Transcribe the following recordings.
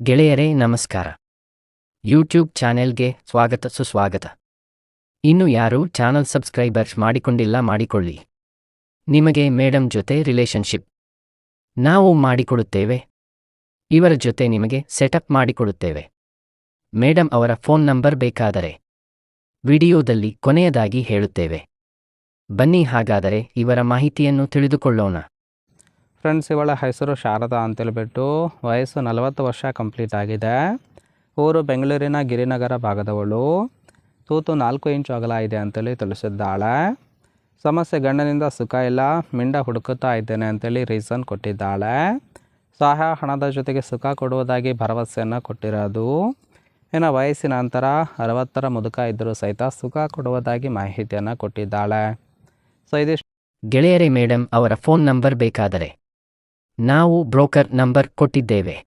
ಗೆಳೆಯರೇ, ನಮಸ್ಕಾರ. ಯೂಟ್ಯೂಬ್ ಚಾನೆಲ್ಗೆ ಸ್ವಾಗತ, ಸುಸ್ವಾಗತ. ಇನ್ನು ಯಾರು ಚಾನಲ್ ಸಬ್ಸ್ಕ್ರೈಬರ್ಸ್ ಮಾಡಿಕೊಂಡಿಲ್ಲ, ಮಾಡಿಕೊಳ್ಳಿ. ನಿಮಗೆ ಮೇಡಮ್ ಜೊತೆ ರಿಲೇಶನ್ಶಿಪ್ ನಾವು ಮಾಡಿಕೊಡುತ್ತೇವೆ. ಇವರ ಜೊತೆ ನಿಮಗೆ ಸೆಟಪ್ ಮಾಡಿಕೊಡುತ್ತೇವೆ. ಮೇಡಮ್ ಅವರ ಫೋನ್ ನಂಬರ್ ಬೇಕಾದರೆ ವಿಡಿಯೋದಲ್ಲಿ ಕೊನೆಯದಾಗಿ ಹೇಳುತ್ತೇವೆ. ಬನ್ನಿ, ಹಾಗಾದರೆ ಇವರ ಮಾಹಿತಿಯನ್ನು ತಿಳಿದುಕೊಳ್ಳೋಣ. ಫ್ರೆಂಡ್ಸ್, ಇವಳ ಹೆಸರು ಶಾರದಾ ಅಂತೇಳ್ಬಿಟ್ಟು ವಯಸ್ಸು ನಲವತ್ತು ವರ್ಷ ಕಂಪ್ಲೀಟ್ ಆಗಿದೆ. ಊರು ಬೆಂಗಳೂರಿನ ಗಿರಿನಗರ ಭಾಗದವಳು. ತೂತು ನಾಲ್ಕು ಇಂಚು ಅಗಲ ಇದೆ ಅಂತೇಳಿ ತಿಳಿಸಿದ್ದಾಳೆ. ಸಮಸ್ಯೆ ಗಂಡನಿಂದ ಸುಖ ಇಲ್ಲ, ಮಿಂಡ ಹುಡುಕುತ್ತಾ ಇದ್ದೇನೆ ಅಂತೇಳಿ ರೀಸನ್ ಕೊಟ್ಟಿದ್ದಾಳೆ. ಸಹಾಯ ಹಣದ ಜೊತೆಗೆ ಸುಖ ಕೊಡುವುದಾಗಿ ಭರವಸೆಯನ್ನು ಕೊಟ್ಟಿರೋದು. ಇನ್ನು ವಯಸ್ಸಿನ ನಂತರ ಅರವತ್ತರ ಮುದುಕ ಇದ್ದರೂ ಸಹಿತ ಸುಖ ಕೊಡುವುದಾಗಿ ಮಾಹಿತಿಯನ್ನು ಕೊಟ್ಟಿದ್ದಾಳೆ. ಸೊ ಇದಿಷ್ಟು. ಗೆಳೆಯರೇ ಮೇಡಮ್ ಅವರ ಫೋನ್ ನಂಬರ್ ಬೇಕಾದರೆ ನಾವು ಬ್ರೋಕರ್ ನಂಬರ್ ಕೊಟ್ಟಿದ್ದೇವೆ.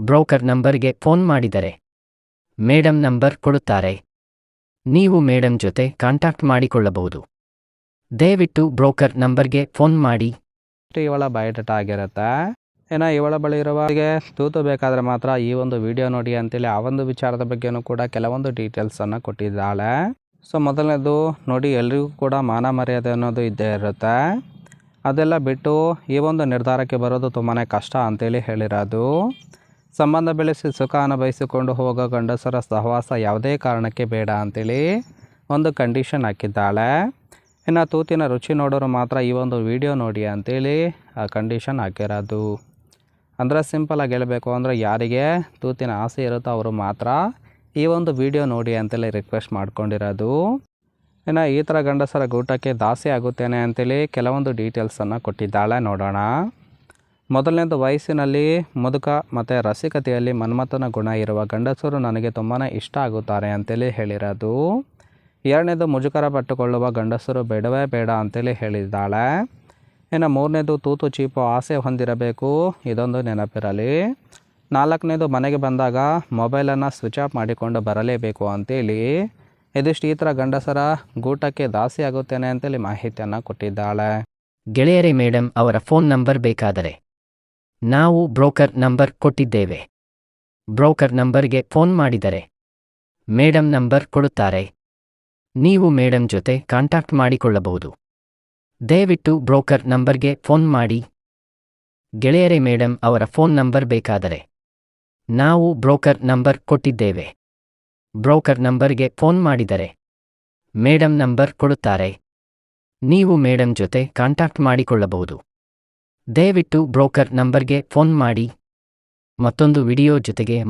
ಬ್ರೋಕರ್ ನಂಬರ್ಗೆ ಫೋನ್ ಮಾಡಿದರೆ. ಮೇಡಮ್ ನಂಬರ್ ಕೊಡುತ್ತಾರೆ. ನೀವು ಮೇಡಮ್ ಜೊತೆ ಕಾಂಟ್ಯಾಕ್ಟ್ ಮಾಡಿಕೊಳ್ಳಬಹುದು. ದಯವಿಟ್ಟು ಬ್ರೋಕರ್ ನಂಬರ್ಗೆ ಫೋನ್ ಮಾಡಿ. ಇವಳ ಬಯೋಡೇಟಾ ಆಗಿರುತ್ತೆ. ಏನ ಇವಳ ಬಳಿ ಇರುವಾಗೆ ತೂತು ಬೇಕಾದರೆ ಮಾತ್ರ ಈ ಒಂದು ವಿಡಿಯೋ ನೋಡಿ ಅಂತೇಳಿ ಆ ಒಂದು ವಿಚಾರದ ಬಗ್ಗೆನೂ ಕೂಡ ಕೆಲವೊಂದು ಡೀಟೇಲ್ಸನ್ನು ಕೊಟ್ಟಿದ್ದಾಳೆ. ಸೊ ಮೊದಲನೇದು ನೋಡಿ ಎಲ್ರಿಗೂ ಕೂಡ ಮಾನ ಮರ್ಯಾದೆ ಅನ್ನೋದು ಇದ್ದೇ ಇರುತ್ತೆ. ಅದೆಲ್ಲ ಬಿಟ್ಟು ಈ ಒಂದು ನಿರ್ಧಾರಕ್ಕೆ ಬರೋದು ತುಂಬಾ ಕಷ್ಟ ಅಂತೇಳಿ ಹೇಳಿರೋದು. ಸಂಬಂಧ ಬೆಳೆಸಿ ಸುಖ ಅನುಭವಿಸಿಕೊಂಡು ಹೋಗೋ ಗಂಡಸರ ಸಹವಾಸ ಯಾವುದೇ ಕಾರಣಕ್ಕೆ ಬೇಡ ಅಂತೇಳಿ ಒಂದು ಕಂಡೀಷನ್ ಹಾಕಿದ್ದಾಳೆ. ಇನ್ನು ತೂತಿನ ರುಚಿ ನೋಡೋರು ಮಾತ್ರ ಈ ಒಂದು ವಿಡಿಯೋ ನೋಡಿ ಅಂತೇಳಿ ಆ ಕಂಡೀಷನ್ ಹಾಕಿರೋದು. ಅಂದರೆ ಸಿಂಪಲಾಗಿ ಹೇಳಬೇಕು ಅಂದರೆ ಯಾರಿಗೆ ತೂತಿನ ಆಸೆ ಇರುತ್ತೋ ಅವರು ಮಾತ್ರ ಈ ಒಂದು ವಿಡಿಯೋ ನೋಡಿ ಅಂತೇಳಿ ರಿಕ್ವೆಸ್ಟ್ ಮಾಡ್ಕೊಂಡಿರೋದು. ಇನ್ನು ಈ ಥರ ಗಂಡಸರ ಗೂಟಕ್ಕೆ ದಾಸಿ ಆಗುತ್ತೇನೆ ಅಂತೇಳಿ ಕೆಲವೊಂದು ಡೀಟೇಲ್ಸನ್ನು ಕೊಟ್ಟಿದ್ದಾಳೆ. ನೋಡೋಣ. ಮೊದಲನೇದು ವಯಸ್ಸಿನಲ್ಲಿ ಮುದುಕ ಮತ್ತು ರಸಿಕತೆಯಲ್ಲಿ ಮನ್ಮಥನ ಗುಣ ಇರುವ ಗಂಡಸರು ನನಗೆ ತುಂಬಾ ಇಷ್ಟ ಆಗುತ್ತಾರೆ ಅಂತೇಳಿ ಹೇಳಿರೋದು. ಎರಡನೇದು ಮುಜುಗರ ಪಟ್ಟುಕೊಳ್ಳುವ ಗಂಡಸರು ಬೇಡವೇ ಬೇಡ ಅಂತೇಳಿ ಹೇಳಿದ್ದಾಳೆ. ಇನ್ನು ಮೂರನೇದು ತೂತು ಚೀಪು ಆಸೆ ಹೊಂದಿರಬೇಕು, ಇದೊಂದು ನೆನಪಿರಲಿ. ನಾಲ್ಕನೇದು ಮನೆಗೆ ಬಂದಾಗ ಮೊಬೈಲನ್ನು ಸ್ವಿಚ್ ಆಫ್ ಮಾಡಿಕೊಂಡು ಬರಲೇಬೇಕು ಅಂತೇಳಿ. ಇದಿಷ್ಟು ಈ ಗಂಡಸರ ಗೂಟಕ್ಕೆ ದಾಸಿ ಆಗುತ್ತೇನೆ ಅಂತೇಳಿ ಮಾಹಿತಿಯನ್ನು ಕೊಟ್ಟಿದ್ದಾಳೆ. ಗೆಳೆಯರೇ ಮೇಡಮ್ ಅವರ ಫೋನ್ ನಂಬರ್ ಬೇಕಾದರೆ ನಾವು ಬ್ರೋಕರ್ ನಂಬರ್ ಕೊಟ್ಟಿದ್ದೇವೆ. ಬ್ರೋಕರ್ ನಂಬರ್ಗೆ ಫೋನ್ ಮಾಡಿದರೆ ಮೇಡಮ್ ನಂಬರ್ ಕೊಡುತ್ತಾರೆ. ನೀವು ಮೇಡಮ್ ಜೊತೆ ಕಾಂಟ್ಯಾಕ್ಟ್ ಮಾಡಿಕೊಳ್ಳಬಹುದು. ದಯವಿಟ್ಟು ಬ್ರೋಕರ್ ನಂಬರ್ಗೆ ಫೋನ್ ಮಾಡಿ. ಗೆಳೆಯರೇ ಮೇಡಮ್ ಅವರ ಫೋನ್ ನಂಬರ್ ಬೇಕಾದರೆ ನಾವು ಬ್ರೋಕರ್ ನಂಬರ್ ಕೊಟ್ಟಿದ್ದೇವೆ. ಬ್ರೋಕರ್ ನಂಬರ್ಗೆ ಫೋನ್ ಮಾಡಿದರೆ. ಮೇಡಮ್ ನಂಬರ್ ಕೊಡುತ್ತಾರೆ. ನೀವು ಮೇಡಮ್ ಜೊತೆ ಕಾಂಟ್ಯಾಕ್ಟ್ ಮಾಡಿಕೊಳ್ಳಬಹುದು. ದಯವಿಟ್ಟು ಬ್ರೋಕರ್ ನಂಬರ್ಗೆ ಫೋನ್ ಮಾಡಿ. ಮತ್ತೊಂದು ವಿಡಿಯೋ ಜೊತೆಗೆ